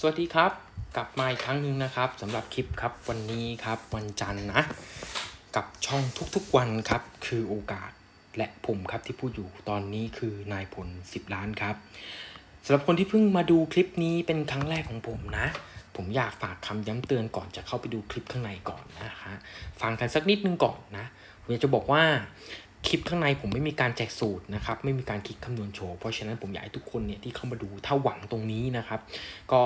สวัสดีครับกลับมาอีกครั้งหนึ่งนะครับสำหรับคลิปครับวันนี้ครับวันจันทร์นะ กับช่องทุกๆวันครับ คือโอกาสและผมครับที่พูดอยู่ตอนนี้คือนายผล 10 ล้านครับสำหรับคนที่เพิ่งมาดูคลิปนี้เป็นครั้งแรกของผมนะ ผมอยากฝากคำย้ำเตือนก่อนจะเข้าไปดูคลิปข้างในก่อนนะฮะฟังกันสักนิดนึงก่อนนะผมอยากจะบอกว่าคลิปข้างในผมไม่มีการแจกสูตรนะครับ ไม่มีการคิดคำนวณโชว์เพราะฉะนั้นผมอยากให้ทุกคนเนี่ยที่เข้ามาดูถ้าหวังตรงนี้นะครับ ก็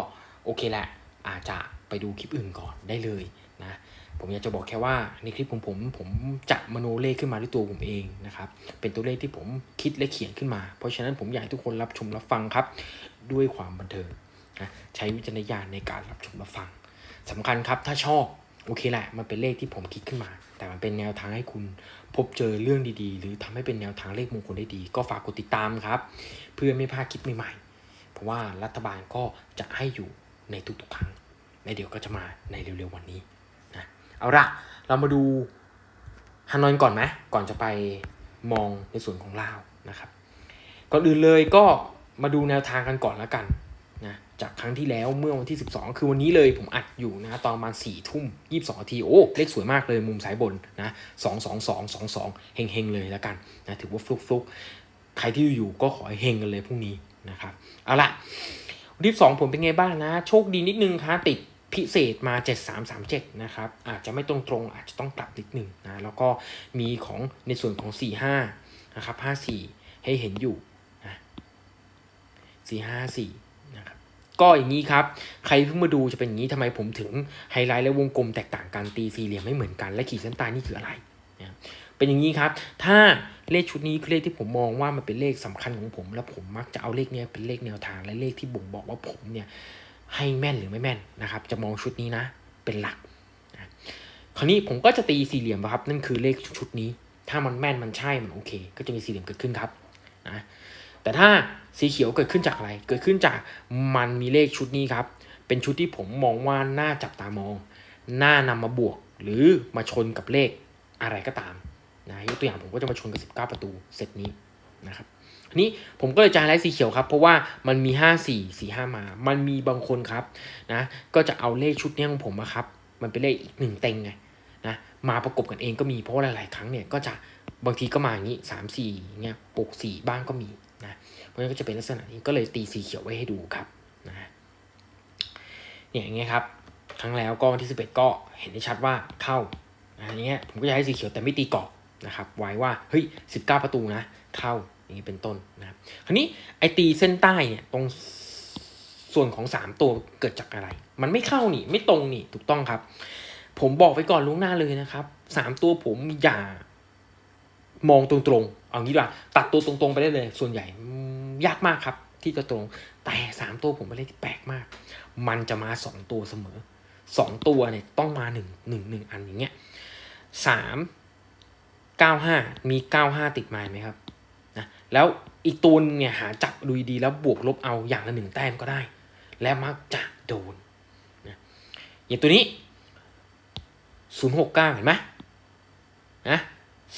โอเคแหละอาจจะไปดูคลิปอื่นก่อนได้เลยนะผมอยากจะบอกแค่ว่าในคลิปของผมผมจะมโนเลขขึ้นมาด้วยตัวผมเองนะครับเป็นตัวเลขที่ผมคิดและเขียนขึ้นมา เพราะฉะนั้นผมอยากให้ทุกคนรับชมรับฟังครับ ด้วยความบันเทิงนะใช้วิจารณญาณในการรับชมรับฟังสำคัญครับถ้าชอบโอเคแหละมันเป็นเลขที่ผมคิดขึ้นมา แต่มันเป็นแนวทางให้คุณพบเจอเรื่องดีๆ หรือทำให้เป็นแนวทางเลขมงคลได้ดี ก็ฝากกดติดตามครับ เพื่อไม่พลาดคลิปใหม่ๆ เพราะว่ารัฐบาลก็จะให้อยู่ ในทุกๆครั้งในเดี๋ยวก็จะมาในเร็วๆวันนี้นะเอาละเรามาดูฮานอยก่อนไหมก่อนจะไปมองในส่วนของลาวนะครับก่อนอื่นเลยก็มาดูแนวทางกันก่อนแล้วกันนะจากครั้งที่แล้วเมื่อวันที่ 12 คือวันนี้เลยผมอัดอยู่นะตอนประมาณ4ทุ่ม22นาทีโอ้เลขสวยมากเลยมุมสายบนนะ2 2 2 2 2เฮงเฮงๆเลยแล้วกันนะถือว่าฟลุกฟลุกๆใครที่อยู่ก็ขอให้เฮงกันเลยพรุ่งนี้นะครับเอาละ วันที่2ผมเป็นไงบ้างนะ โชคดีนิดนึงครับติดพิเศษมา 7337 นะครับ อาจจะไม่ตรงตรงอาจจะต้องกลับนิดนึงนะ แล้วก็มีของในส่วนของ 45 นะครับ 54 ให้เห็นอยู่สี่ห้าสี่นะครับ ก็อย่างนี้ครับ ใครเพิ่งมาดูจะเป็นอย่างนี้ทำไมผมถึงไฮไลท์และวงกลมแตกต่างกันตีสี่เหลี่ยมไม่เหมือนกัน และขีดเส้นใต้นี่คืออะไรนะเป็นอย่างนี้ครับ ถ้า เลขชุดนี้คือเลขที่ผมมองว่ามันเป็นเลขสำคัญของผม และผมมักจะเอาเลขนี้เป็นเลขแนวทางและเลขที่บ่งบอกว่าผมเนี่ยให้แม่นหรือไม่แม่นนะครับ จะมองชุดนี้นะเป็นหลักนะคราวนี้ผมก็จะตีสี่เหลี่ยมครับนั่นคือเลขชุดนี้ ถ้ามันแม่นมันใช่มันโอเค ก็จะมีสี่เหลี่ยมเกิดขึ้นครับนะแต่ถ้าสีเขียวเกิดขึ้นจากอะไร เกิดขึ้นจากมันมีเลขชุดนี้ครับ เป็นชุดที่ผมมองว่าน่าจับตามอง น่านำมาบวก หรือมาชนกับเลขอะไรก็ตาม นะยกตัวอย่างผมก็จะมาชนกับ 19 ประตูเซตนี้นะครับทีนี้ผมก็เลยจะไฮไลท์สีเขียวครับ เพราะว่ามันมี 5 4 4 5 มา มันมีบางคนครับนะก็จะเอาเลขชุดนี้ของผมอะครับ มันเป็นเลขอีกหนึ่งเต็งไงนะมาประกบกันเองก็มีเพราะาหลาย ๆ ครั้งเนี่ยก็จะบางทีก็มาอย่างนี้สามสี่เนี่ยปกสี่บ้างก็มีนะเพราะฉะนั้นก็จะเป็นลักษณะนี้ก็เลยตีสีเขียวไว้ให้ดูครับนะเนี่ยอย่างเงี้ยครับ ครั้งแล้วก็วันที่สิบเอ็ดก็เห็นได้ชัดว่าเข้านะอย่างเงี้ยผมก็จะให้สีเขียวแต่ไม่ตีกรอบ นะครับไว้ว่าเฮ้ยสิบเก้าประตูนะเข้าอย่างนี้เป็นต้นนะครับคราวนี้ไอตีเส้นใต้เนี่ยตรงส่วนของสามตัวเกิดจากอะไร มันไม่เข้านี่ไม่ตรงนี่ถูกต้องครับ ผมบอกไปก่อนล่วงหน้าเลยนะครับสามตัวผมอย่ามองตรงๆ เอางี้ดีกว่าตัดตัวตรงๆไปได้เลย ส่วนใหญ่ยากมากครับ ที่จะตรงแต่สามตัวผมเป็นเลขที่แปลกมาก มันจะมาสองตัวเสมอสองตัวเนี่ยต้องมาหนึ่งหนึ่งหนึ่งอันอย่างเงี้ยสาม เก้าห้ามีเก้าห้าติดมาไหมครับนะแล้วอีกตัวนึงเนี่ยหาจับดูดีแล้วบวกลบเอาอย่างละหนึ่งแต้มก็ได้ และมักจะโดนนะอย่างตัวนี้ศูนย์หกเก้าเห็นไหมนะ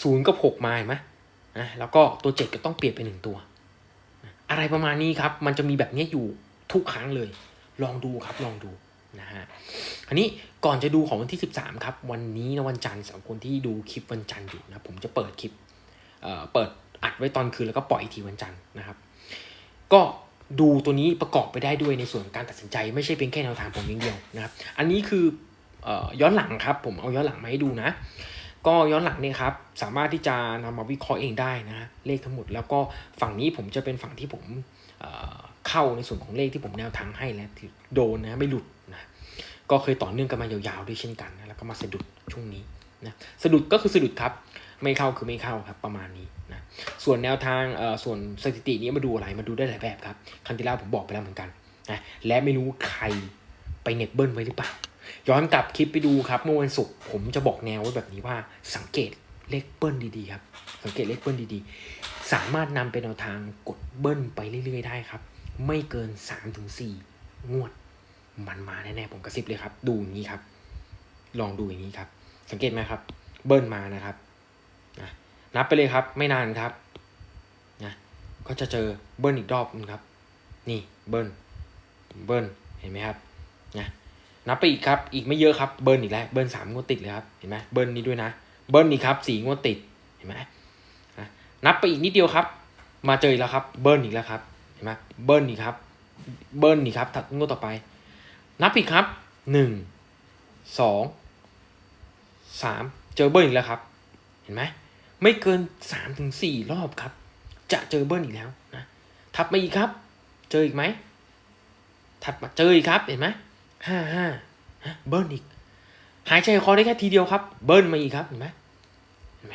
ศูนย์กับหกมาเห็นไหมนะแล้วก็ตัวเจ็ดก็ต้องเปลี่ยนไปหนึ่งตัว อะไรประมาณนี้ครับ มันจะมีแบบนี้อยู่ทุกครั้งเลย ลองดูครับลองดู นะฮะอันนี้ก่อนจะดูของวันที่ 13 ครับ วันนี้นะวันจันทร์สำหรับคนที่ดูคลิปวันจันทร์อยู่นะผมจะเปิดคลิปเอ่อเปิดอัดไว้ตอนคืนแล้วก็ปล่อยทีวันจันทร์นะครับ ก็ดูตัวนี้ประกอบไปได้ด้วยในส่วนของการตัดสินใจ ไม่ใช่เพียงแค่แนวทางผมอย่างเดียวนะครับ อันนี้คือเอ่อย้อนหลังครับผมเอาย้อนหลังมาให้ดูนะ ก็ย้อนหลังเนี่ยครับสามารถที่จะนำมาวิเคราะห์เองได้นะเลขทั้งหมดแล้วก็ฝั่งนี้ผมจะเป็นฝั่งที่ผมเอ่อเข้าในส่วนของเลขที่ผมแนวทางให้แล้วโดนนะไม่หลุดนะ ก็เคยต่อเนื่องกันมายาวๆด้วยเช่นกันนะแล้วก็มาสะดุดช่วงนี้นะสะดุดก็คือสะดุดครับ ไม่เข้าคือไม่เข้าครับประมาณนี้นะส่วนแนวทางเอ่อส่วนสถิตินี้มาดูอะไรมาดูได้หลายแบบครับครั้งที่แล้วผมบอกไปแล้วเหมือนกันนะและไม่รู้ใครไปเน็ตเบิลไว้หรือเปล่า ย้อนกลับคลิปไปดูครับเมื่อวันศุกร์ผมจะบอกแนวไว้แบบนี้ว่าสังเกตเลขเบิ้ลดีๆครับสังเกตเลขเบิ้ลดีๆ สามารถนำเป็นแนวทางกดเบิ้ลไปเรื่อยๆได้ครับ ไม่เกิน3าถึงสงวด มันมาแน่ๆผมกระซิบเลยครับ ดูอย่างนี้ครับ ลองดูอย่างนี้ครับ สังเกตไหมครับ เบิ้ลมานะครับนะนับไปเลยครับไม่นานครับนะก็จะเจอเบิ้ลอีกรอบนึงครับ นี่เบิ้ลเบิ้ลเห็นไหมครับนะนับไปอีกครับ อีกไม่เยอะครับเบิร์นอีกแล้วเบิร์นสามงวดติดเลยครับเห็นไหมเบิร์นนี้ด้วยนะ เบิร์นอีกครับสี่งวดติดเห็นไหมนะนับไปอีกนิดเดียวครับ มาเจออีกแล้วครับ เบิร์นอีกแล้วครับเห็นไหมเบิร์นอีกครับ เบิร์นอีกครับถัดงวดต่อไป นับอีกครับหนึ่งสองสามเจอเบิร์นอีกแล้วครับ เห็นไหมไม่เกินสามถึงสี่รอบครับ จะเจอเบิร์นอีกแล้วนะถัดมาอีกครับ เจออีกไหมถัดมาเจออีกครับ เห็นไหมห้าห้าเบิร์นอีก หายใจคอได้แค่ทีเดียวครับ เบิร์นมาอีกครับเห็นไหมเห็นไหม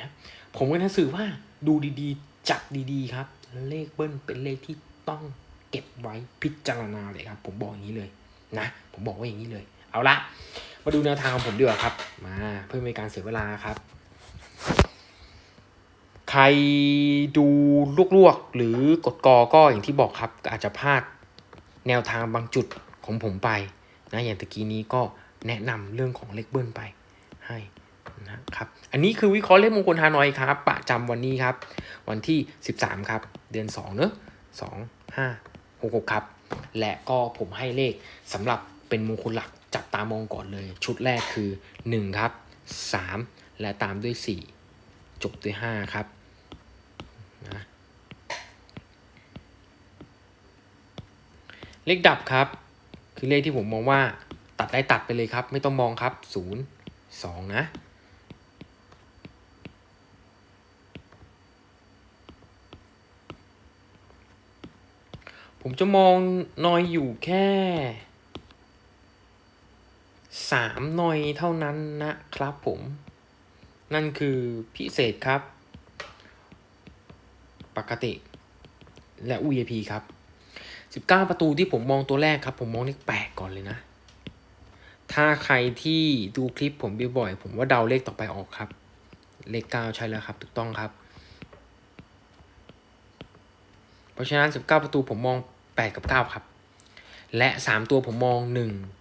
ผมก็นะสื่อว่าดูดีๆ จับดีๆครับ เลขเบิ้ลเป็นเลขที่ต้องเก็บไว้พิจารณาเลยครับ ผมบอกอย่างนี้เลย นะ ผมบอกว่าอย่างนี้เลย เอาละมาดูแนวทางของผมดีกว่าครับ มาเพื่อไม่ให้การเสียเวลาครับ ใครดูลวกๆหรือกดกอก็อย่างที่บอกครับ อาจจะพลาดแนวทางบางจุดของผมไปนะอย่างตะกี้นี้ก็แนะนำเรื่องของเลขเบิ้ลไปให้นะครับ อันนี้คือวิเคราะห์เลขมงคลฮานอยครับ ประจำวันนี้ครับ วันที่ 13 ครับ เดือน 2 เนอะ2 5 6 6 ครับ และก็ผมให้เลขสำหรับเป็นมงคลหลักจับตามองก่อนเลย ชุดแรกคือ 1 ครับ 3 และตามด้วย 4 จบด้วย 5 ครับนะเลขดับครับ คือเลขที่ผมมองว่าตัดได้ตัดไปเลยครับ ไม่ต้องมองครับ 0 2 นะ ผมจะมองนอยอยู่แค่สามนอยเท่านั้นนะครับผม นั่นคือพิเศษครับ ปกติและ VIP ครับ 19 ประตูที่ผมมองตัวแรกครับ ผมมองเลข8ก่อนเลยนะ ถ้าใครที่ดูคลิปผมบ่อยๆผมว่าเดาเลขต่อไปออกครับ เลข 9 ใช่แล้วครับ ถูกต้องครับ เพราะฉะนั้น 19 ประตูผมมอง 8 กับ 9 ครับ และ 3 ตัวผมมอง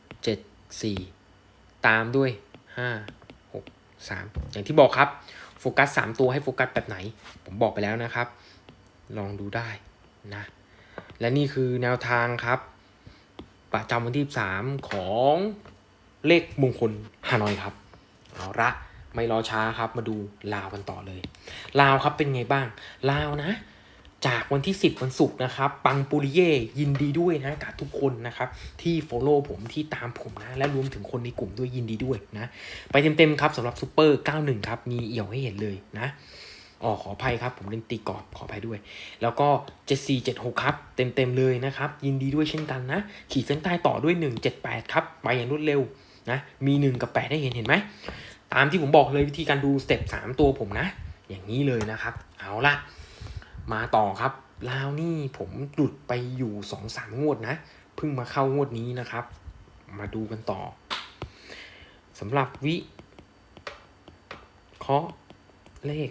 1 7 4 ตามด้วย 5 6 3 อย่างที่บอกครับ โฟกัส 3 ตัวให้โฟกัสแบบไหน ผมบอกไปแล้วนะครับ ลองดูได้นะ และนี่คือแนวทางครับ ประจำวันที่ 3 ของเลขมงคลฮานอยครับ เอาละไม่รอช้าครับมาดูลาวกันต่อเลย ลาวครับเป็นไงบ้าง ลาวนะ จากวันที่ 10 วันศุกร์นะครับปังปุริเย่ยินดีด้วยนะกับทุกคนนะครับที่ follow ผมที่ตามผมนะ และรวมถึงคนในกลุ่มด้วยยินดีด้วยนะ ไปเต็มๆครับสำหรับซูเปอร์ 91 ครับมีเอี่ยวให้เห็นเลยนะอ๋อขออภัยครับ ผมเล่นตีกรอบขออภัยด้วย แล้วก็ 7476 ครับ เต็มๆเลยนะครับ ยินดีด้วยเช่นกันนะ ขีดเส้นใต้ต่อด้วย 178 ครับ ไปอย่างรวดเร็วนะมี 1 กับ 8 ได้เห็นเห็นไหม ตามที่ผมบอกเลยวิธีการดูสเต็ป3ตัวผมนะ อย่างนี้เลยนะครับ เอาละ มาต่อครับ ลาวนี่ผมหลุดไปอยู่2-3งวดนะ เพิ่งมาเข้างวดนี้นะครับ มาดูกันต่อสำหรับวิเคราะห์เลข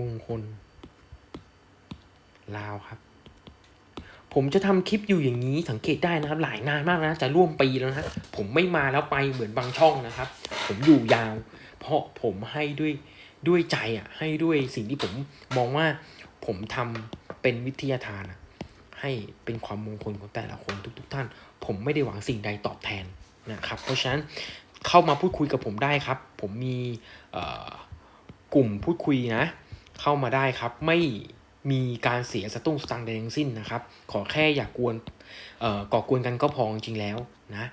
มงคล ลาวครับ ผมจะทำคลิปอยู่อย่างนี้สังเกตได้นะครับ หลายนานมากนะ จะร่วมปีแล้วนะ ผมไม่มาแล้วไปเหมือนบางช่องนะครับ ผมอยู่ยาว เพราะผมให้ด้วยด้วยใจอะ ให้ด้วยสิ่งที่ผมมองว่า ผมทำเป็นวิทยาทานให้เป็นความมงคลของแต่ละคนทุกๆทท่าน ผมไม่ได้หวังสิ่งใดตอบแทนนะครับ เพราะฉะนั้นเข้ามาพูดคุยกับผมได้ครับ ผมมีกลุ่มพูดคุยนะ เข้ามาได้ครับ ไม่มีการเสียสตุ้งสตังใดทั้งสิ้นนะครับ ขอแค่อย่ากกวนก่อกวนกันก็พอจริงแล้วนะ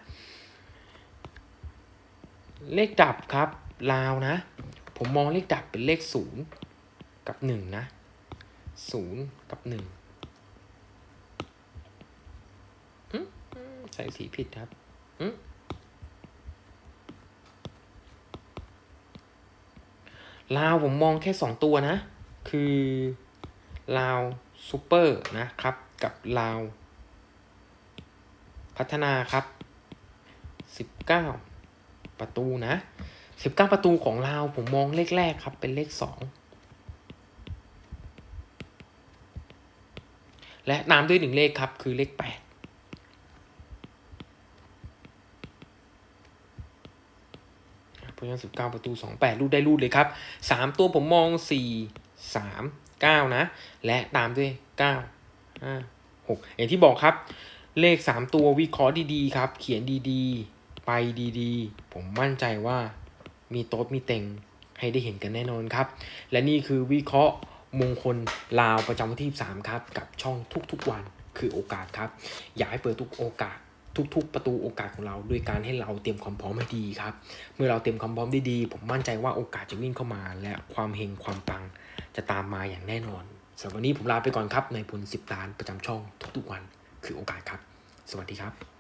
เลขดับครับลาวนะ ผมมองเลขดับเป็นเลขศูนย์กับหนึ่งนะ ศูนย์กับหนึ่งหึใส่สีผิดครับหึลาวผมมองแค่สองตัวนะ คือลาวซูเปอร์นะครับ กับลาว พัฒนาครับสิบเก้าประตูนะสิบเก้าประตูของลาวผมมองเลขแรกครับ เป็นเลขสอง และตามด้วยหนึ่งเลขครับ คือเลขแปดเพราะฉะนั้นสิบเก้าประตูสองแปดรูดได้รูดเลยครับสามตัวผมมองสี่สามเก้านะ และตามด้วยเก้าห้าหกอย่างที่บอกครับ เลขสามตัววิเคราะห์ดีๆครับ เขียนดีๆ ไปดีๆ ผมมั่นใจว่ามีโต๊ดมีเต็งให้ได้เห็นกันแน่นอนครับ และนี่คือวิเคราะห์ มงคลลาวประจำวันที่3ครับ กับช่องทุกๆวันคือโอกาสครับ อยากให้เปิดทุกโอกาส ทุกๆ ประตูโอกาสของเราด้วยการให้เราเตรียมความพร้อมให้ดีครับ เมื่อเราเตรียมความพร้อมได้ดี ผมมั่นใจว่าโอกาสจะวิ่งเข้ามา และความเฮงความปังจะตามมาอย่างแน่นอนสำหรับวันนี้ผมลาไปก่อนครับในพลสิบล้านประจำช่องทุกๆวัน คือโอกาสครับ สวัสดีครับ